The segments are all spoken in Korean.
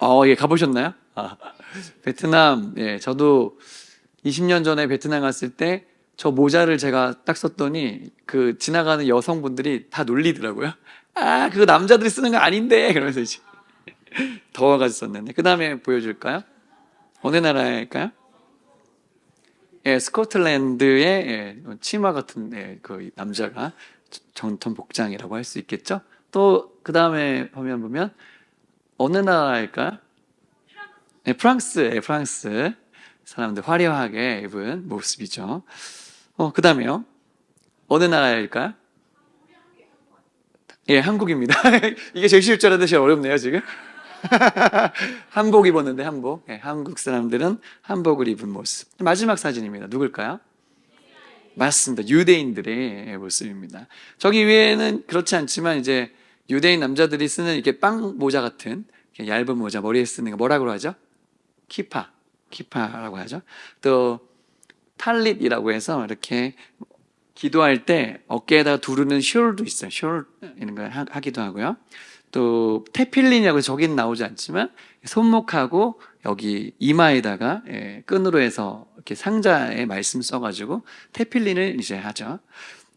어, 예, 가보셨나요? 아, 베트남, 예, 저도 20년 전에 베트남 갔을 때 저 모자를 제가 딱 썼더니 그 지나가는 여성분들이 다 놀리더라고요. 아, 그거 남자들이 쓰는 거 아닌데! 그러면서 이제 더워가지고 썼는데. 그 다음에 보여줄까요? 어느 나라일까요? 예, 스코틀랜드의 예, 치마 같은 예, 그 남자가 정통 복장이라고 할 수 있겠죠? 또 그 다음에 보면 보면 어느 나라일까요? 네, 프랑스, 예, 프랑스 사람들 화려하게 입은 모습이죠. 어, 그 다음에요. 어느 나라일까요? 예, 한국입니다. 이게 제일 쉬울 줄 알았는데 제일 어렵네요, 지금. 한복 입었는데, 한복. 예, 한국 사람들은 한복을 입은 모습. 마지막 사진입니다. 누굴까요? 맞습니다. 유대인들의 모습입니다. 저기 위에는 그렇지 않지만 이제 유대인 남자들이 쓰는 이렇게 빵 모자 같은 얇은 모자 머리에 쓰는 거 뭐라고 하죠? 키파, 키파라고 하죠. 또 탈릿이라고 해서 이렇게 기도할 때 어깨에다 두르는 숄도 있어요. 숄 이런 거 하- 하기도 하고요. 또 테필린이라고 저기는 나오지 않지만 손목하고 여기 이마에다가 예, 끈으로 해서 이렇게 상자에 말씀 써가지고 테필린을 이제 하죠.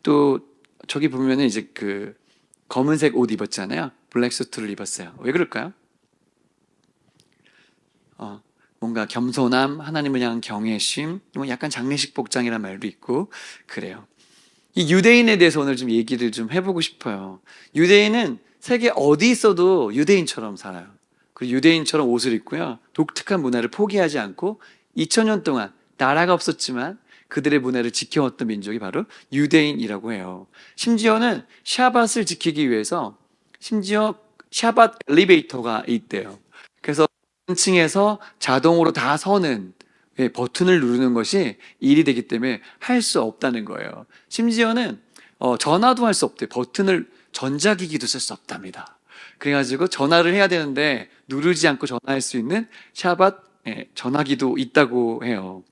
또 저기 보면은 이제 그 검은색 옷 입었잖아요. 블랙 수트를 입었어요. 왜 그럴까요? 어, 뭔가 겸손함, 하나님을 향한 경외심, 뭐 약간 장례식 복장이란 말도 있고 그래요. 이 유대인에 대해서 오늘 좀 얘기를 좀 해보고 싶어요. 유대인은 세계 어디 있어도 유대인처럼 살아요. 그리고 유대인처럼 옷을 입고요. 독특한 문화를 포기하지 않고 2000년 동안 나라가 없었지만 그들의 문화를 지켜왔던 민족이 바로 유대인이라고 해요. 심지어는 샤밧을 지키기 위해서 심지어 샤밧 엘리베이터가 있대요. 그래서 층에서 자동으로 다 서는 예, 버튼을 누르는 것이 일이 되기 때문에 할 수 없다는 거예요. 심지어는 어, 전화도 할 수 없대요. 버튼을 전자기기도 쓸 수 없답니다. 그래가지고 전화를 해야 되는데 누르지 않고 전화할 수 있는 샤밧 예, 전화기도 있다고 해요.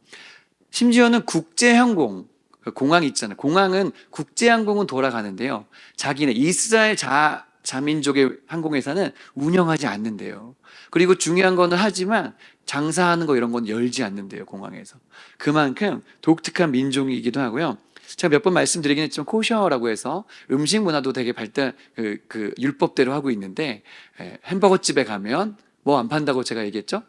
심지어는 국제항공 그 공항 있잖아요. 공항은 국제항공은 돌아가는데요. 자기네 이스라엘 자 자민족의 항공회사는 운영하지 않는데요. 그리고 중요한 거는 하지만 장사하는 거 이런 건 열지 않는데요, 공항에서. 그만큼 독특한 민족이기도 하고요. 제가 몇 번 말씀드리긴 했지만 코셔라고 해서 음식 문화도 되게 발달 그, 그 율법대로 하고 있는데 에, 햄버거 집에 가면 뭐 안 판다고 제가 얘기했죠?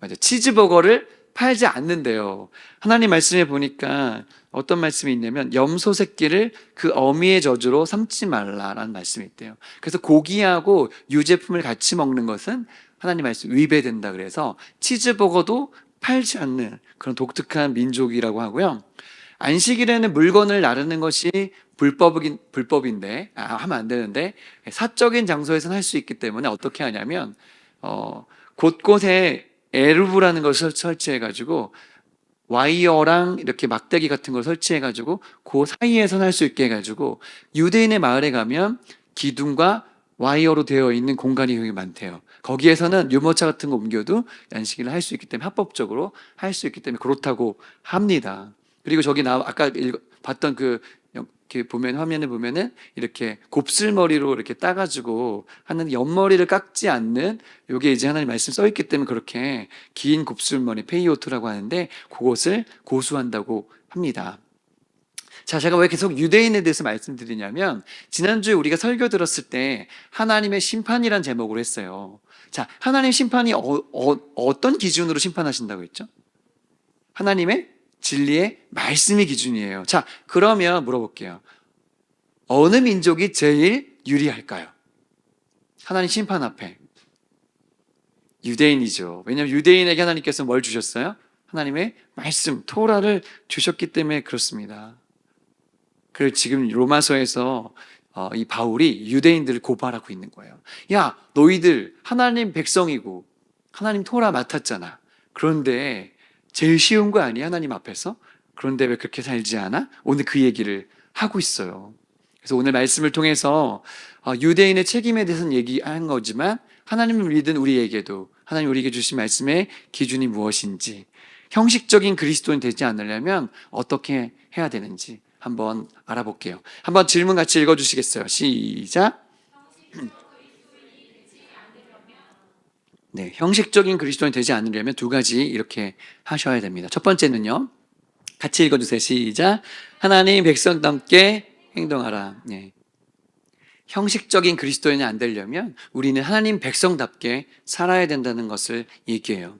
맞아 치즈버거를 팔지 않는데요. 하나님 말씀에 보니까 어떤 말씀이 있냐면 염소 새끼를 그 어미의 저주로 삼지 말라라는 말씀이 있대요. 그래서 고기하고 유제품을 같이 먹는 것은 하나님 말씀 위배된다 그래서 치즈버거도 팔지 않는 그런 독특한 민족이라고 하고요. 안식일에는 물건을 나르는 것이 불법인 불법인데 아, 하면 안 되는데 사적인 장소에서는 할 수 있기 때문에 어떻게 하냐면 어, 곳곳에 에르브라는 것을 설치해 가지고 와이어랑 이렇게 막대기 같은 걸 설치해 가지고 그 사이에서는 할수 있게 해 가지고 유대인의 마을에 가면 기둥과 와이어로 되어 있는 공간이 되게 많대요. 거기에서는 유모차 같은 거 옮겨도 안식일을 할수 있기 때문에 합법적으로 할 수 있기 때문에 그렇다고 합니다. 그리고 저기 나 아까 읽- 봤던 그 이렇게 보면 화면에 보면은 이렇게 곱슬머리로 이렇게 따가지고 하는 옆머리를 깎지 않는 요게 이제 하나님 말씀 써 있기 때문에 그렇게 긴 곱슬머리 페이오트라고 하는데 그것을 고수한다고 합니다. 자, 제가 왜 계속 유대인에 대해서 말씀드리냐면 지난주에 우리가 설교 들었을 때 하나님의 심판이란 제목으로 했어요. 자, 하나님 심판이 어, 어, 떤 기준으로 심판하신다고 했죠? 하나님의 진리의 말씀이 기준이에요. 자, 그러면 물어볼게요. 어느 민족이 제일 유리할까요? 하나님 심판 앞에. 유대인이죠. 왜냐하면 유대인에게 하나님께서 뭘 주셨어요? 하나님의 말씀, 토라를 주셨기 때문에 그렇습니다. 그리고 지금 로마서에서 어, 이 바울이 유대인들을 고발하고 있는 거예요. 야, 너희들 하나님 백성이고 하나님 토라 맡았잖아. 그런데 제일 쉬운 거 아니야? 하나님 앞에서? 그런데 왜 그렇게 살지 않아? 오늘 그 얘기를 하고 있어요. 그래서 오늘 말씀을 통해서 어, 유대인의 책임에 대해서는 얘기한 거지만 하나님을 믿은 우리에게도 하나님 우리에게 주신 말씀의 기준이 무엇인지 형식적인 그리스도인 되지 않으려면 어떻게 해야 되는지 한번 알아볼게요. 한번 질문 같이 읽어주시겠어요? 시작. 네, 형식적인 그리스도인이 되지 않으려면 두 가지 이렇게 하셔야 됩니다. 첫 번째는요. 같이 읽어주세요. 시작. 하나님 백성답게 행동하라. 네. 형식적인 그리스도인이 안 되려면 우리는 하나님 백성답게 살아야 된다는 것을 얘기해요.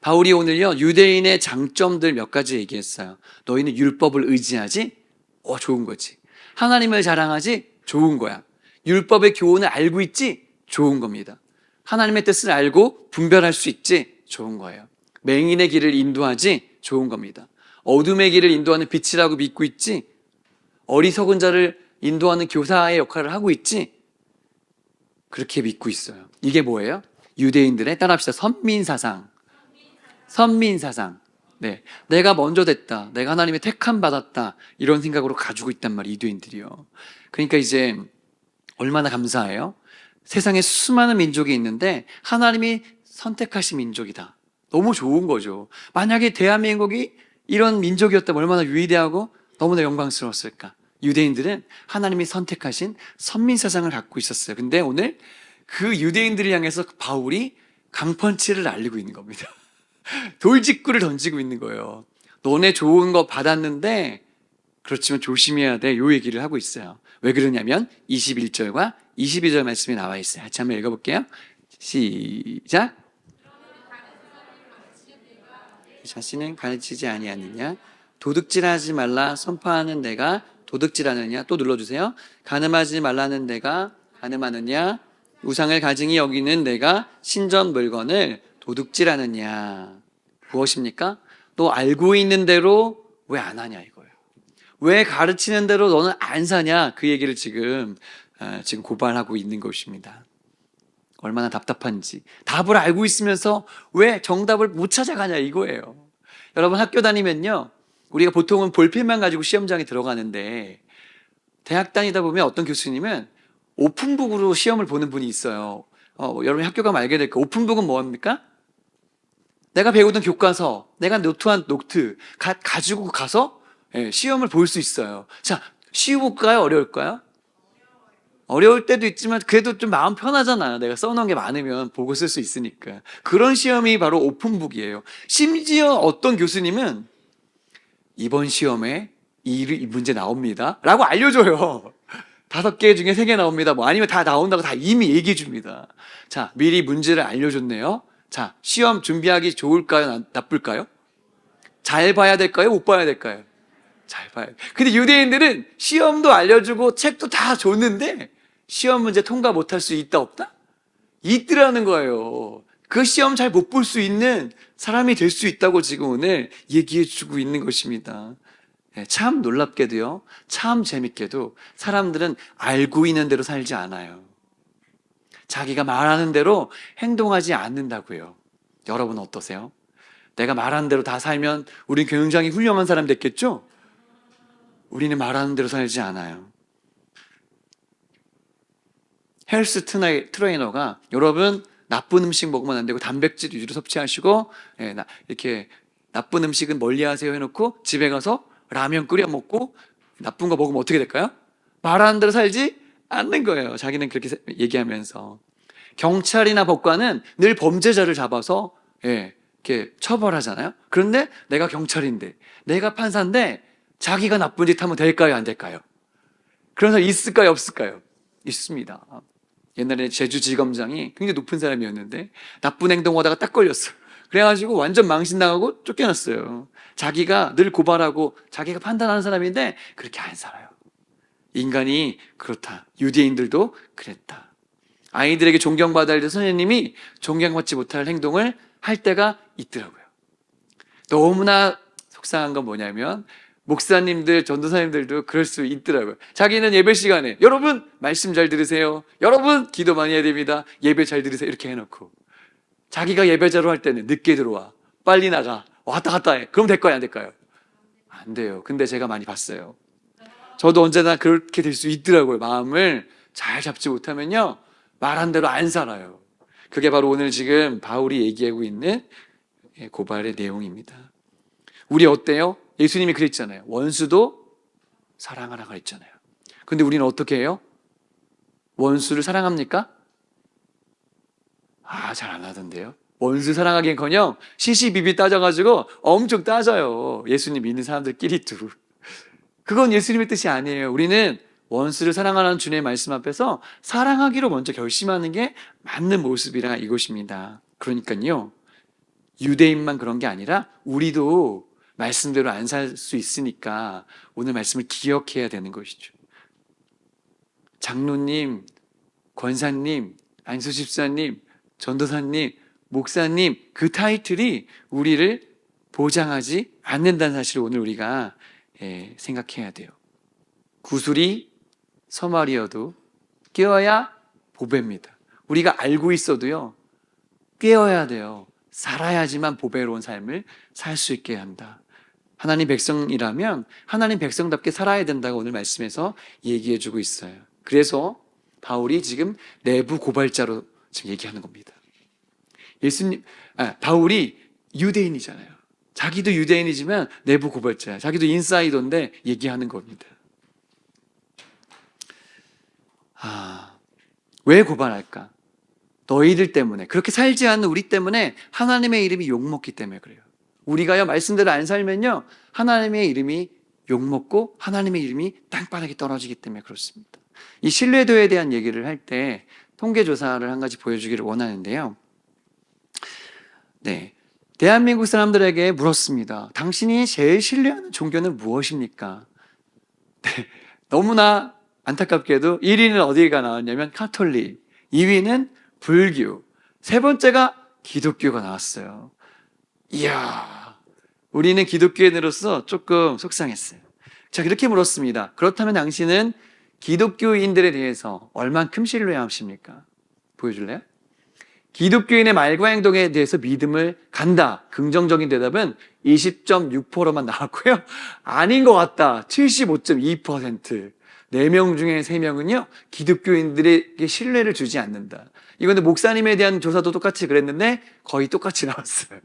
바울이 오늘요, 유대인의 장점들 몇 가지 얘기했어요. 너희는 율법을 의지하지? 어, 좋은 거지. 하나님을 자랑하지? 좋은 거야. 율법의 교훈을 알고 있지? 좋은 겁니다. 하나님의 뜻을 알고 분별할 수 있지? 좋은 거예요. 맹인의 길을 인도하지? 좋은 겁니다. 어둠의 길을 인도하는 빛이라고 믿고 있지? 어리석은 자를 인도하는 교사의 역할을 하고 있지? 그렇게 믿고 있어요. 이게 뭐예요? 유대인들의 따라합시다. 선민 사상. 선민 사상. 네. 내가 먼저 됐다. 내가 하나님의 택함 받았다. 이런 생각으로 가지고 있단 말이에요. 유대인들이요. 그러니까 이제 얼마나 감사해요? 세상에 수많은 민족이 있는데 하나님이 선택하신 민족이다. 너무 좋은 거죠. 만약에 대한민국이 이런 민족이었다면 얼마나 위대하고 너무나 영광스러웠을까. 유대인들은 하나님이 선택하신 선민사상을 갖고 있었어요. 근데 오늘 그 유대인들을 향해서 바울이 강펀치를 날리고 있는 겁니다. 돌직구를 던지고 있는 거예요. 너네 좋은 거 받았는데 그렇지만 조심해야 돼. 요 얘기를 하고 있어요. 왜 그러냐면 21절과 22절 말씀이 나와 있어요. 같이 한번 읽어볼게요. 시작. 자신은 가르치지 아니하느냐 도둑질하지 말라 선포하는 내가 도둑질하느냐 또 눌러주세요 가늠하지 말라는 내가 가늠하느냐 우상을 가증히 여기는 내가 신전 물건을 도둑질하느냐 무엇입니까? 너 알고 있는 대로 왜 안 하냐 이거예요 왜 가르치는 대로 너는 안 사냐 그 얘기를 지금 어, 지금 고발하고 있는 것입니다 얼마나 답답한지 답을 알고 있으면서 왜 정답을 못 찾아가냐 이거예요. 여러분 학교 다니면요. 우리가 보통은 볼펜만 가지고 시험장에 들어가는데 대학 다니다 보면 어떤 교수님은 오픈북으로 시험을 보는 분이 있어요. 어, 여러분 학교 가면 알게 될 거예요. 오픈북은 뭐합니까? 내가 배우던 교과서, 내가 노트한 노트 가, 가지고 가서 예, 시험을 볼 수 있어요. 자, 쉬울까요? 어려울까요? 어려울 때도 있지만 그래도 좀 마음 편하잖아요. 내가 써놓은 게 많으면 보고 쓸 수 있으니까. 그런 시험이 바로 오픈북이에요. 심지어 어떤 교수님은 이번 시험에 이, 이 문제 나옵니다. 라고 알려줘요. 다섯 개 중에 세 개 나옵니다. 뭐 아니면 다 나온다고 다 이미 얘기해 줍니다. 자, 미리 문제를 알려줬네요. 자, 시험 준비하기 좋을까요? 나- 나쁠까요? 잘 봐야 될까요? 못 봐야 될까요? 잘 봐요. 근데 유대인들은 시험도 알려주고 책도 다 줬는데 시험 문제 통과 못할 수 있다 없다? 있더라는 거예요. 그 시험 잘 못 볼 수 있는 사람이 될 수 있다고 지금 오늘 얘기해 주고 있는 것입니다. 예, 참 놀랍게도요. 참 재밌게도 사람들은 알고 있는 대로 살지 않아요. 자기가 말하는 대로 행동하지 않는다고요. 여러분 어떠세요? 내가 말하는 대로 다 살면 우린 굉장히 훌륭한 사람 됐겠죠? 우리는 말하는 대로 살지 않아요. 헬스 트레이- 트레이너가 여러분 나쁜 음식 먹으면 안 되고 단백질 위주로 섭취하시고 예, 나- 이렇게 나쁜 음식은 멀리하세요 해놓고 집에 가서 라면 끓여 먹고 나쁜 거 먹으면 어떻게 될까요? 말하는 대로 살지 않는 거예요. 자기는 그렇게 세- 얘기하면서 경찰이나 법관은 늘 범죄자를 잡아서 예, 이렇게 처벌하잖아요. 그런데 내가 경찰인데 내가 판사인데 자기가 나쁜 짓 하면 될까요? 안 될까요? 사람 있을까요? 없을까요? 있습니다. 옛날에 제주지검장이 굉장히 높은 사람이었는데 나쁜 행동하다가 딱 걸렸어요. 그래가지고 완전 망신당하고 쫓겨났어요. 자기가 늘 고발하고 자기가 판단하는 사람인데 그렇게 안 살아요. 인간이 그렇다. 유대인들도 그랬다. 아이들에게 존경받아야 될 선생님이 존경받지 못할 행동을 할 때가 있더라고요. 너무나 속상한 건 뭐냐면 목사님들, 전도사님들도 그럴 수 있더라고요. 자기는 예배 시간에 여러분 말씀 잘 들으세요. 여러분 기도 많이 해야 됩니다. 예배 잘 들으세요. 이렇게 해놓고 자기가 예배자로 할 때는 늦게 들어와 빨리 나가 왔다 갔다 해. 그럼 될까요? 안 될까요? 안 돼요. 근데 제가 많이 봤어요. 저도 언제나 그렇게 될 수 있더라고요. 마음을 잘 잡지 못하면요 말한 대로 안 살아요. 그게 바로 오늘 지금 바울이 얘기하고 있는 예, 고발의 내용입니다. 우리 어때요? 예수님이 그랬잖아요. 원수도 사랑하라 그랬잖아요. 근데 우리는 어떻게 해요? 원수를 사랑합니까? 아, 잘 안 하던데요. 원수 사랑하기는커녕 시시비비 따져가지고 엄청 따져요. 예수님 믿는 사람들끼리도. 그건 예수님의 뜻이 아니에요. 우리는 원수를 사랑하는 주님의 말씀 앞에서 사랑하기로 먼저 결심하는 게 맞는 모습이라 이것입니다. 그러니까요. 유대인만 그런 게 아니라 우리도 말씀대로 안 살 수 있으니까 오늘 말씀을 기억해야 되는 것이죠. 장로님, 권사님, 안수집사님, 전도사님, 목사님 그 타이틀이 우리를 보장하지 않는다는 사실을 오늘 우리가 예, 생각해야 돼요. 구슬이 서말이어도 깨어야 보배입니다. 우리가 알고 있어도요, 깨어야 돼요. 살아야지만 보배로운 삶을 살 수 있게 한다. 하나님 백성이라면 하나님 백성답게 살아야 된다고 오늘 말씀에서 얘기해 주고 있어요. 그래서 바울이 지금 내부 고발자로 지금 얘기하는 겁니다. 예수님, 아, 바울이 유대인이잖아요. 자기도 유대인이지만 내부 고발자야. 자기도 인사이더인데 얘기하는 겁니다. 아, 왜 고발할까? 너희들 때문에 그렇게 살지 않는 우리 때문에 하나님의 이름이 욕먹기 때문에 그래요. 우리가요 말씀대로 안 살면요 하나님의 이름이 욕먹고 하나님의 이름이 땅바닥에 떨어지기 때문에 그렇습니다. 이 신뢰도에 대한 얘기를 할 때 통계 조사를 한 가지 보여주기를 원하는데요. 네. 대한민국 사람들에게 물었습니다. 당신이 제일 신뢰하는 종교는 무엇입니까? 네. 너무나 안타깝게도 1위는 어디가 나왔냐면 카톨릭, 2위는 불교, 세 번째가 기독교가 나왔어요. 이야, 우리는 기독교인으로서 조금 속상했어요. 자, 그렇게 물었습니다. 그렇다면 당신은 기독교인들에 대해서 얼만큼 신뢰하십니까? 보여줄래요? 기독교인의 말과 행동에 대해서 믿음을 간다. 긍정적인 대답은 20.6%만 나왔고요. 아닌 것 같다. 75.2%. 4명 중에 3명은요, 기독교인들에게 신뢰를 주지 않는다. 이건데 목사님에 대한 조사도 똑같이 그랬는데 거의 똑같이 나왔어요.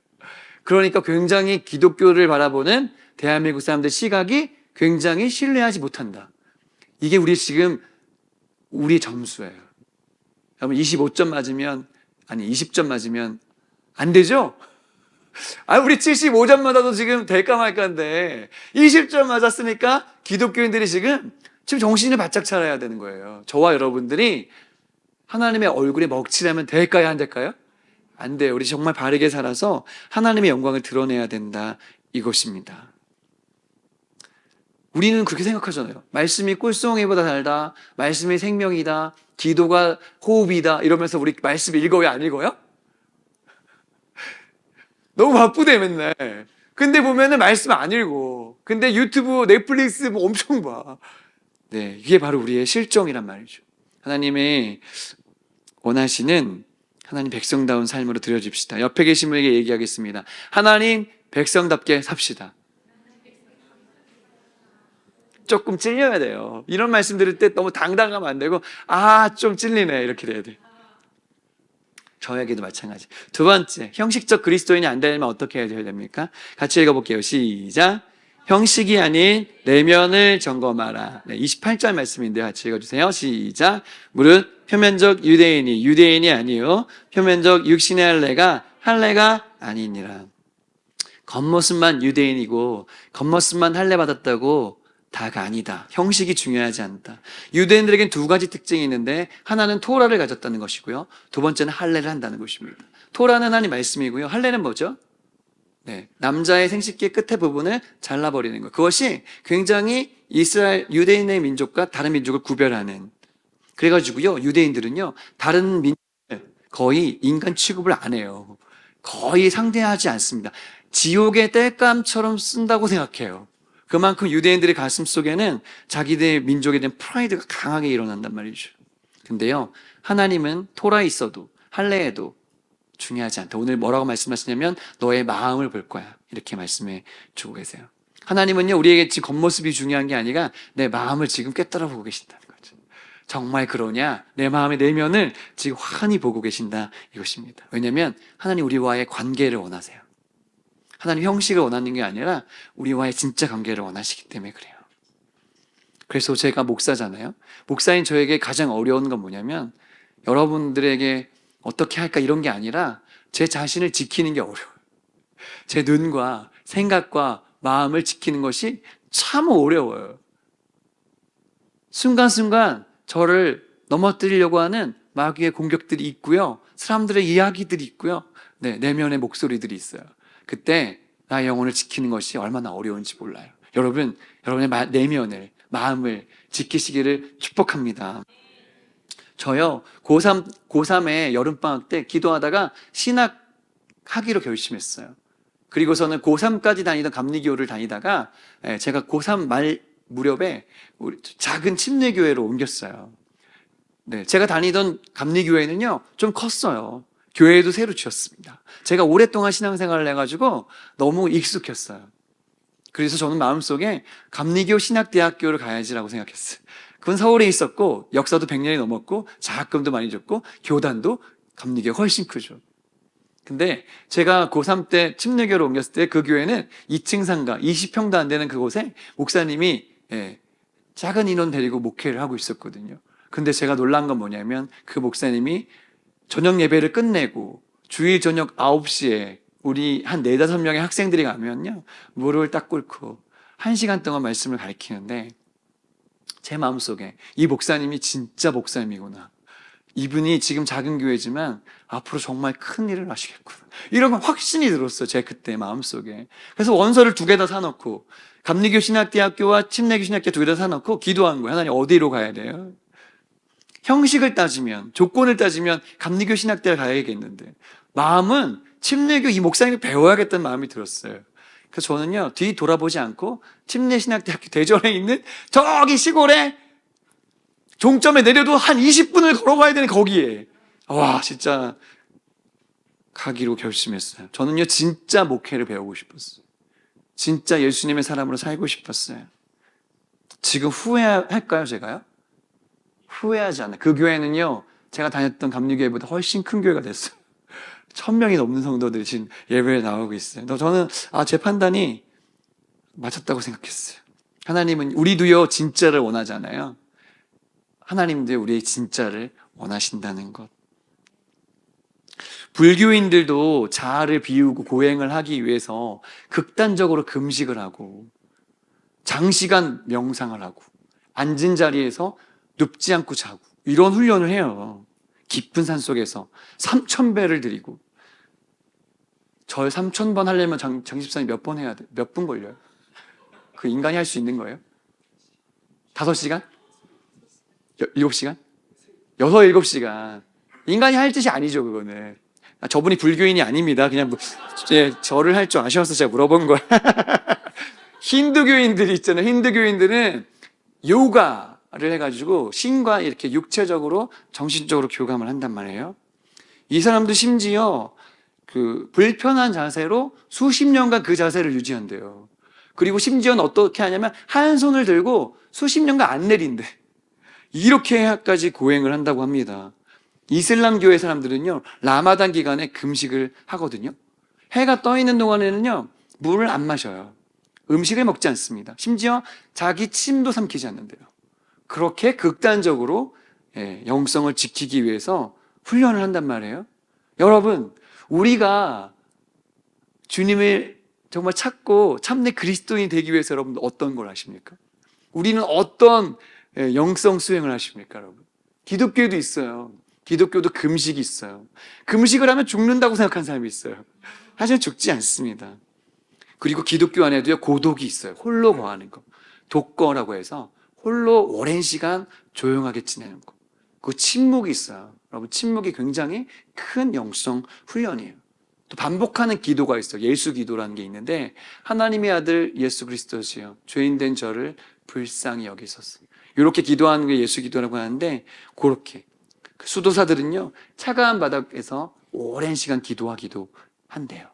그러니까 굉장히 기독교를 바라보는 대한민국 사람들 시각이 굉장히 신뢰하지 못한다. 이게 우리 지금 우리 점수예요. 여러분 25점 맞으면 아니 20점 맞으면 안 되죠? 아 우리 75점 맞아도 지금 될까 말까인데 20점 맞았으니까 기독교인들이 지금 지금 정신을 바짝 차려야 되는 거예요. 저와 여러분들이 하나님의 얼굴에 먹칠하면 될까요? 안 될까요? 안 돼요. 우리 정말 바르게 살아서 하나님의 영광을 드러내야 된다. 이것입니다. 우리는 그렇게 생각하잖아요. 말씀이 꿀송이보다 달다. 말씀이 생명이다. 기도가 호흡이다. 이러면서 우리 말씀 읽어요? 안 읽어요? 너무 바쁘대, 맨날. 근데 보면은 말씀 안 읽고. 근데 유튜브, 넷플릭스 뭐 엄청 봐. 네. 이게 바로 우리의 실정이란 말이죠. 하나님의 원하시는 하나님 백성다운 삶으로 들여집시다. 옆에 계신 분에게 얘기하겠습니다. 하나님 백성답게 삽시다. 조금 찔려야 돼요. 이런 말씀 들을 때 너무 당당하면 안 되고, 아, 좀 찔리네. 이렇게 돼야 돼. 저에게도 마찬가지. 두 번째, 형식적 그리스도인이 안 되려면 어떻게 해야 됩니까? 같이 읽어볼게요. 시작. 형식이 아닌 내면을 점검하라. 네, 28절 말씀인데 같이 읽어주세요. 시작. 무릇 표면적 유대인이 유대인이 아니요 표면적 육신의 할례가 할례가 아니니라. 겉모습만 유대인이고 겉모습만 할례 받았다고 다가 아니다. 형식이 중요하지 않다. 유대인들에겐 두 가지 특징이 있는데 하나는 토라를 가졌다는 것이고요. 두 번째는 할례를 한다는 것입니다. 토라는 하나님 말씀이고요. 할례는 뭐죠? 네, 남자의 생식기 끝에 부분을 잘라버리는 것. 그것이 굉장히 이스라엘 유대인의 민족과 다른 민족을 구별하는. 그래가지고요, 유대인들은요, 다른 민족 거의 인간 취급을 안 해요. 거의 상대하지 않습니다. 지옥의 땔감처럼 쓴다고 생각해요. 그만큼 유대인들의 가슴 속에는 자기들 민족에 대한 프라이드가 강하게 일어난단 말이죠. 근데요, 하나님은 토라에 있어도, 할례에도 중요하지 않다. 오늘 뭐라고 말씀하시냐면 너의 마음을 볼 거야. 이렇게 말씀해 주고 계세요. 하나님은요, 우리에게 지금 겉모습이 중요한 게 아니라 내 마음을 지금 꿰뚫어 보고 계신다는 거죠. 정말 그러냐? 내 마음의 내면을 지금 환히 보고 계신다. 이것입니다. 왜냐면 하나님 우리와의 관계를 원하세요. 하나님 형식을 원하는 게 아니라 우리와의 진짜 관계를 원하시기 때문에 그래요. 그래서 제가 목사잖아요. 목사인 저에게 가장 어려운 건 뭐냐면 여러분들에게 어떻게 할까 이런 게 아니라 제 자신을 지키는 게 어려워요. 제 눈과 생각과 마음을 지키는 것이 참 어려워요. 순간순간 저를 넘어뜨리려고 하는 마귀의 공격들이 있고요. 사람들의 이야기들이 있고요. 네, 내면의 목소리들이 있어요. 그때 나의 영혼을 지키는 것이 얼마나 어려운지 몰라요. 여러분, 여러분의 마- 내면을, 마음을 지키시기를 축복합니다. 저요, 고3, 고3의 여름방학 때 기도하다가 신학 하기로 결심했어요. 그리고서는 고3까지 다니던 감리교를 다니다가 예, 제가 고3 말 무렵에 우리 작은 침례교회로 옮겼어요. 네, 제가 다니던 감리교회는요, 좀 컸어요. 교회도 새로 지었습니다. 제가 오랫동안 신앙생활을 해가지고 너무 익숙했어요. 그래서 저는 마음속에 감리교 신학대학교를 가야지라고 생각했어요. 그건 서울에 있었고, 역사도 100년이 넘었고, 장학금도 많이 줬고, 교단도 감리교가 훨씬 크죠. 근데 제가 고3 때 침례교로 옮겼을 때 그 교회는 2층 상가, 20평도 안 되는 그곳에 목사님이 예, 작은 인원 데리고 목회를 하고 있었거든요. 근데 제가 놀란 건 뭐냐면 그 목사님이 저녁 예배를 끝내고 주일 저녁 9시에 우리 한 네다섯 명의 학생들이 가면요. 무릎을 딱 꿇고 한 시간 동안 말씀을 가르치는데 제 마음속에 이 목사님이 진짜 목사님이구나. 이분이 지금 작은 교회지만 앞으로 정말 큰 일을 하시겠구나. 이런 건 확신이 들었어요. 제 그때 마음속에. 그래서 원서를 두 개 다 사놓고 감리교 신학대학교와 침례교 신학교 두개 다 사놓고 기도한 거예요. 하나님 어디로 가야 돼요? 형식을 따지면 조건을 따지면 감리교 신학대를 가야겠는데 마음은 침례교 이 목사님이 배워야겠다는 마음이 들었어요. 그래서 저는요 뒤 돌아보지 않고 침례신학대학교 대전에 있는 저기 시골에 종점에 내려도 한 20분을 걸어가야 되는 거기에 와 진짜 가기로 결심했어요. 저는요 진짜 목회를 배우고 싶었어요. 진짜 예수님의 사람으로 살고 싶었어요. 지금 후회할까요 제가요? 후회하지 않아요. 그 교회는요 제가 다녔던 감리교회보다 훨씬 큰 교회가 됐어요. 천 명이 넘는 성도들이 지금 예배에 나오고 있어요. 또 저는 아 제 판단이 맞았다고 생각했어요. 하나님은 우리 도요 진짜를 원하잖아요. 하나님도 우리의 진짜를 원하신다는 것. 불교인들도 자아를 비우고 고행을 하기 위해서 극단적으로 금식을 하고 장시간 명상을 하고 앉은 자리에서 눕지 않고 자고 이런 훈련을 해요. 깊은 산 속에서 3천 배를 드리고 절 3천 번 하려면 장, 장 집사님 몇 번 해야 돼? 몇 분 걸려요? 그 인간이 할 수 있는 거예요? 다섯 시간? 여- 일곱 시간? 여섯 일곱 시간. 인간이 할 짓이 아니죠, 그거는. 아, 저분이 불교인이 아닙니다. 그냥 뭐, 예, 절을 할 줄 아셔서 제가 물어본 거야. 힌두교인들이 있잖아요. 힌두교인들은 요가를 해가지고 신과 이렇게 육체적으로 정신적으로 교감을 한단 말이에요. 이 사람도 심지어 그 불편한 자세로 수십 년간 그 자세를 유지한대요. 그리고 심지어는 어떻게 하냐면 한 손을 들고 수십 년간 안 내린대. 이렇게까지 고행을 한다고 합니다. 이슬람교의 사람들은요, 라마단 기간에 금식을 하거든요. 해가 떠 있는 동안에는요, 물을 안 마셔요. 음식을 먹지 않습니다. 심지어 자기 침도 삼키지 않는데요. 그렇게 극단적으로 예, 영성을 지키기 위해서 훈련을 한단 말이에요. 여러분, 우리가 주님을 정말 찾고 참내 그리스도인이 되기 위해서 여러분 어떤 걸 하십니까? 우리는 어떤 예, 영성 수행을 하십니까, 여러분? 기독교에도 있어요. 기독교도 금식이 있어요. 금식을 하면 죽는다고 생각하는 사람이 있어요. 사실 죽지 않습니다. 그리고 기독교 안에도요, 고독이 있어요. 홀로 거하는 거. 독거라고 해서 홀로 오랜 시간 조용하게 지내는 거. 그 침묵이 있어요. 여러분, 침묵이 굉장히 큰 영성 훈련이에요. 또 반복하는 기도가 있어요. 예수 기도라는 게 있는데 하나님의 아들 예수 그리스도시요 죄인된 저를 불쌍히 여기소서. 이렇게 기도하는 게 예수 기도라고 하는데 그렇게 그 수도사들은요 차가운 바닥에서 오랜 시간 기도하기도 한대요.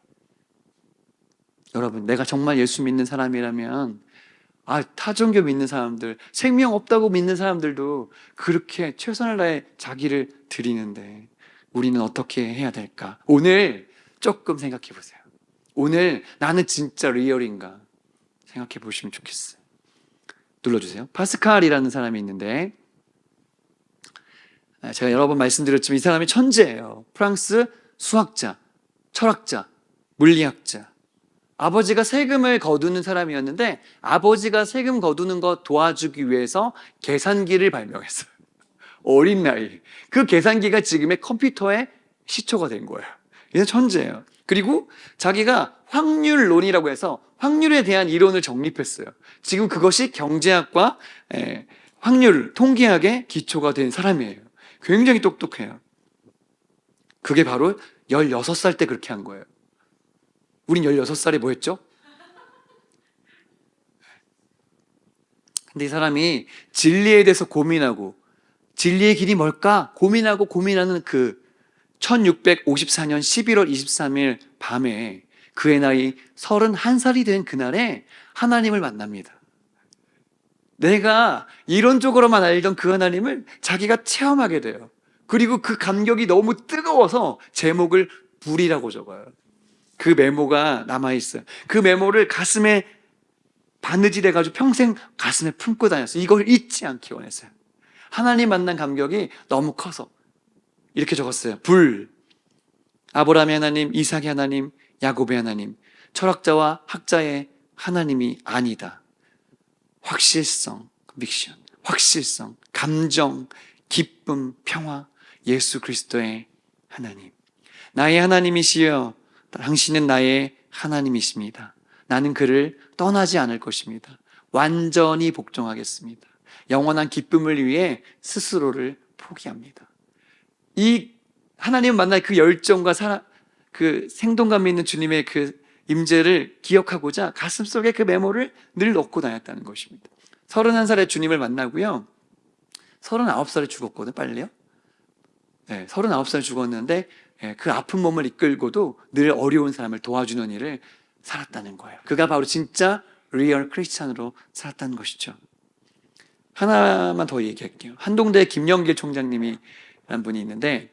여러분 내가 정말 예수 믿는 사람이라면 아 타종교 믿는 사람들 생명 없다고 믿는 사람들도 그렇게 최선을 다해 자기를 드리는데 우리는 어떻게 해야 될까? 오늘 조금 생각해 보세요. 오늘 나는 진짜 리얼인가 생각해 보시면 좋겠어요. 눌러주세요. 파스칼이라는 사람이 있는데 아, 제가 여러 번 말씀드렸지만 이 사람이 천재예요. 프랑스 수학자, 철학자, 물리학자. 아버지가 세금을 거두는 사람이었는데 아버지가 세금 거두는 거 도와주기 위해서 계산기를 발명했어요. 어린 나이. 그 계산기가 지금의 컴퓨터의 시초가 된 거예요. 이게 천재예요. 그리고 자기가 확률론이라고 해서 확률에 대한 이론을 정립했어요. 지금 그것이 경제학과 에, 확률, 통계학의 기초가 된 사람이에요. 굉장히 똑똑해요. 그게 바로 16살 때 그렇게 한 거예요. 우린 16살에 뭐 했죠? 근데 이 사람이 진리에 대해서 고민하고 진리의 길이 뭘까 고민하고 고민하는 그 1654년 11월 23일 밤에 그의 나이 31살이 된 그날에 하나님을 만납니다. 내가 이론적으로만 알던 그 하나님을 자기가 체험하게 돼요. 그리고 그 감격이 너무 뜨거워서 제목을 불이라고 적어요. 그 메모가 남아있어요. 그 메모를 가슴에 바느질 해가지고 평생 가슴에 품고 다녔어요. 이걸 잊지 않기 원했어요. 하나님 만난 감격이 너무 커서 이렇게 적었어요. 불. 아브라함의 하나님, 이삭의 하나님, 야곱의 하나님, 철학자와 학자의 하나님이 아니다. 확실성, 믹션, 확실성, 감정, 기쁨, 평화, 예수 그리스도의 하나님. 나의 하나님이시여, 당신은 나의 하나님이십니다. 나는 그를 떠나지 않을 것입니다. 완전히 복종하겠습니다. 영원한 기쁨을 위해 스스로를 포기합니다. 이 하나님 만날 그 열정과 사랑, 그 생동감 있는 주님의 그 임재를 기억하고자 가슴 속에 그 메모를 늘 넣고 다녔다는 것입니다. 31살에 주님을 만나고요. 39살에 죽었거든, 빨리요. 네, 39살에 죽었는데 예, 그 아픈 몸을 이끌고도 늘 어려운 사람을 도와주는 일을 살았다는 거예요. 그가 바로 진짜 리얼 크리스찬으로 살았다는 것이죠. 하나만 더 얘기할게요. 한동대 김영길 총장님이 라는 분이 있는데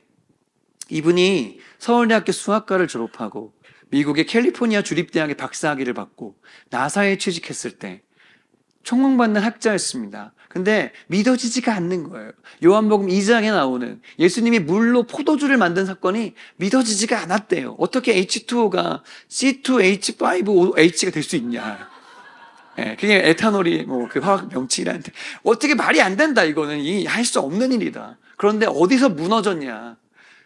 이분이 서울대학교 수학과를 졸업하고 미국의 캘리포니아 주립대학의 박사학위를 받고 나사에 취직했을 때 총망받는 학자였습니다. 근데 믿어지지가 않는 거예요. 요한복음 2장에 나오는 예수님이 물로 포도주를 만든 사건이 믿어지지가 않았대요. 어떻게 H2O가 C2H5OH가 될 수 있냐. 예, 그게 에탄올이 뭐 그 화학 명칭이라는데 어떻게 말이 안 된다 이거는 이 할 수 없는 일이다. 그런데 어디서 무너졌냐?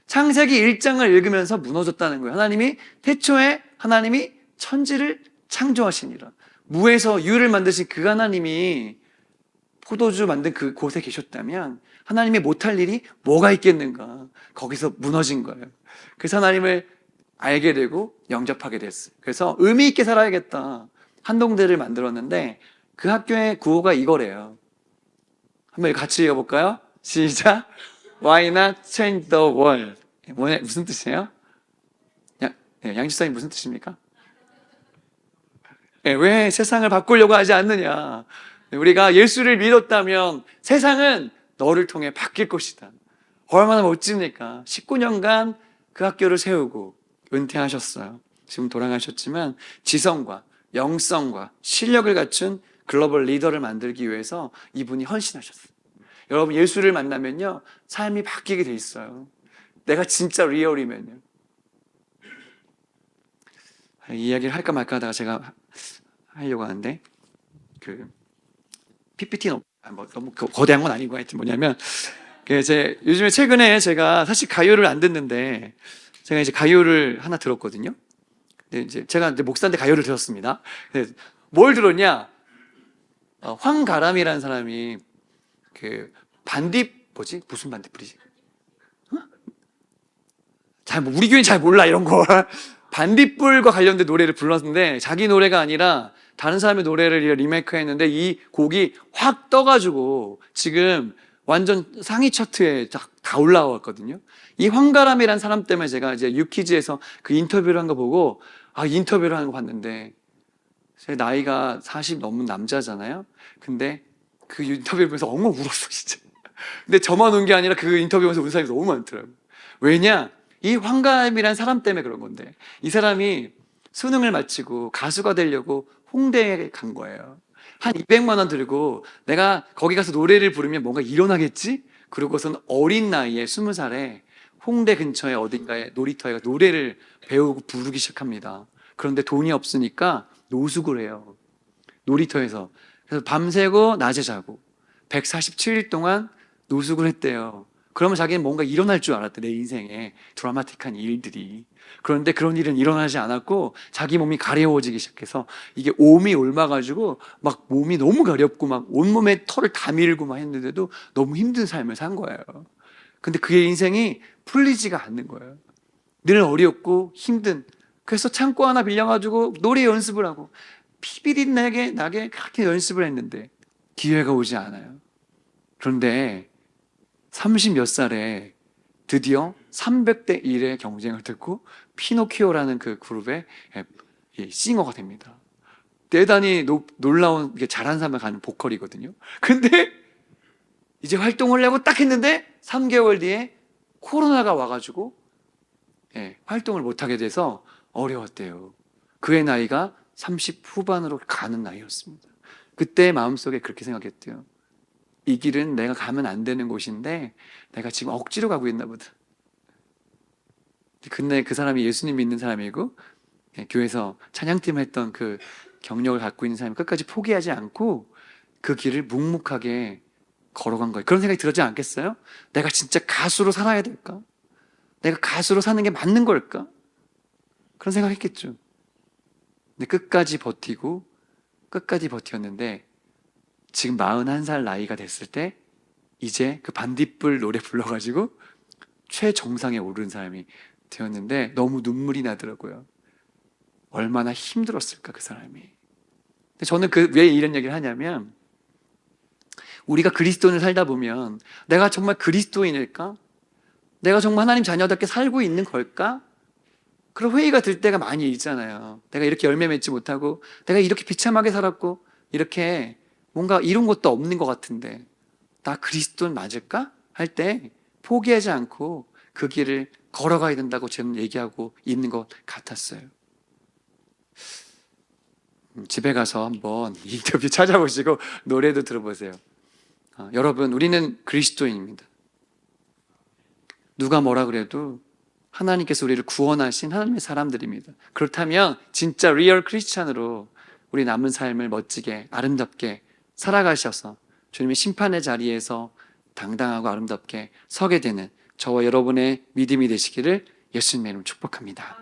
창세기 1장을 읽으면서 무너졌다는 거예요. 하나님이 태초에 하나님이 천지를 창조하시니라. 무에서 유를 만드신 그 하나님이 포도주 만든 그 곳에 계셨다면 하나님이 못할 일이 뭐가 있겠는가? 거기서 무너진 거예요. 그래서 하나님을 알게 되고 영접하게 됐어요. 그래서 의미 있게 살아야겠다. 한동대를 만들었는데 그 학교의 구호가 이거래요. 한번 같이 읽어볼까요? 시작. Why not change the world? 뭐냐, 무슨 뜻이에요? 양, 네, 양지사님 무슨 뜻입니까? 네, 왜 세상을 바꾸려고 하지 않느냐? 우리가 예수를 믿었다면 세상은 너를 통해 바뀔 것이다. 얼마나 멋집니까? 19년간 그 학교를 세우고 은퇴하셨어요. 지금 돌아가셨지만 지성과 영성과 실력을 갖춘 글로벌 리더를 만들기 위해서 이분이 헌신하셨어요. 여러분 예수를 만나면요 삶이 바뀌게 돼 있어요. 내가 진짜 리얼이면요. 이 이야기를 할까 말까 하다가 제가 하려고 하는데 그 PPT는 뭐 너무 거- 거대한 건 아니고 하여튼 뭐냐면 그제 요즘에 최근에 제가 사실 가요를 안 듣는데 제가 이제 가요를 하나 들었거든요. 근데 이제 제가 이제 목사인데 가요를 들었습니다. 뭘 들었냐? 어, 황가람이라는 사람이 그 반딧 뭐지 무슨 반딧불이지? 어? 잘 뭐, 우리 교회는 잘 몰라 이런 거 반딧불과 관련된 노래를 불렀는데 자기 노래가 아니라 다른 사람의 노래를 리메이크했는데 이 곡이 확 떠가지고 지금 완전 상위 차트에 다, 다 올라왔거든요. 이 황가람이라는 사람 때문에 제가 이제 유키즈에서 그 인터뷰를 한 거 보고 아 인터뷰를 하는 거 봤는데 제 나이가 40 넘은 남자잖아요. 근데 그 인터뷰 보면서 엉엉 울었어 진짜. 근데 저만 운 게 아니라 그 인터뷰 보면서 운 사람이 너무 많더라고요. 왜냐? 이 황가람이라는 사람 때문에 그런 건데 이 사람이 수능을 마치고 가수가 되려고 홍대에 간 거예요. 한 200만 원 들고 내가 거기 가서 노래를 부르면 뭔가 일어나겠지? 그리고선 어린 나이에 스무 살에 홍대 근처에 어딘가에 놀이터에 노래를 배우고 부르기 시작합니다. 그런데 돈이 없으니까 노숙을 해요. 놀이터에서. 그래서 밤새고 낮에 자고 147일 동안 노숙을 했대요. 그러면 자기는 뭔가 일어날 줄 알았대, 내 인생에. 드라마틱한 일들이. 그런데 그런 일은 일어나지 않았고, 자기 몸이 가려워지기 시작해서, 이게 옴이 옮아가지고, 막 몸이 너무 가렵고, 막 온몸에 털을 다 밀고 막 했는데도 너무 힘든 삶을 산 거예요. 근데 그의 인생이 풀리지가 않는 거예요. 늘 어렵고 힘든. 그래서 창고 하나 빌려가지고 노래 연습을 하고, 피비릿 나게, 나게 그렇게 연습을 했는데, 기회가 오지 않아요. 그런데 30 몇 살에 드디어 300대 1의 경쟁을 듣고 피노키오라는 그 그룹의 예, 싱어가 됩니다. 대단히 노- 놀라운 이게 잘한 사람을 가는 보컬이거든요. 근데 이제 활동을 하고 딱 했는데 3개월 뒤에 코로나가 와가지고 예, 활동을 못하게 돼서 어려웠대요. 그의 나이가 30 후반으로 가는 나이였습니다. 그때 마음속에 그렇게 생각했대요. 이 길은 내가 가면 안 되는 곳인데 내가 지금 억지로 가고 있나 보다. 근데 그 사람이 예수님 믿는 사람이고 예, 교회에서 찬양팀 했던 그 경력을 갖고 있는 사람이 끝까지 포기하지 않고 그 길을 묵묵하게 걸어간 거예요. 그런 생각이 들었지 않겠어요? 내가 진짜 가수로 살아야 될까? 내가 가수로 사는 게 맞는 걸까? 그런 생각했겠죠. 근데 끝까지 버티고 끝까지 버텼는데 지금 41살 나이가 됐을 때 이제 그 반딧불 노래 불러가지고 최정상에 오른 사람이 되었는데 너무 눈물이 나더라고요. 얼마나 힘들었을까 그 사람이. 근데 저는 그 왜 이런 얘기를 하냐면 우리가 그리스도인을 살다 보면 내가 정말 그리스도인일까? 내가 정말 하나님 자녀답게 살고 있는 걸까? 그런 회의가 들 때가 많이 있잖아요. 내가 이렇게 열매 맺지 못하고 내가 이렇게 비참하게 살았고 이렇게 뭔가 이룬 것도 없는 것 같은데 나 그리스도는 맞을까? 할 때 포기하지 않고 그 길을 걸어가야 된다고 저는 얘기하고 있는 것 같았어요. 음, 집에 가서 한번 인터뷰 찾아보시고 노래도 들어보세요. 아, 여러분, 우리는 그리스도인입니다. 누가 뭐라 그래도 하나님께서 우리를 구원하신 하나님의 사람들입니다. 그렇다면 진짜 리얼 크리스찬으로 우리 남은 삶을 멋지게 아름답게 살아가셔서 주님의 심판의 자리에서 당당하고 아름답게 서게 되는 저와 여러분의 믿음이 되시기를 예수님의 이름으로 축복합니다.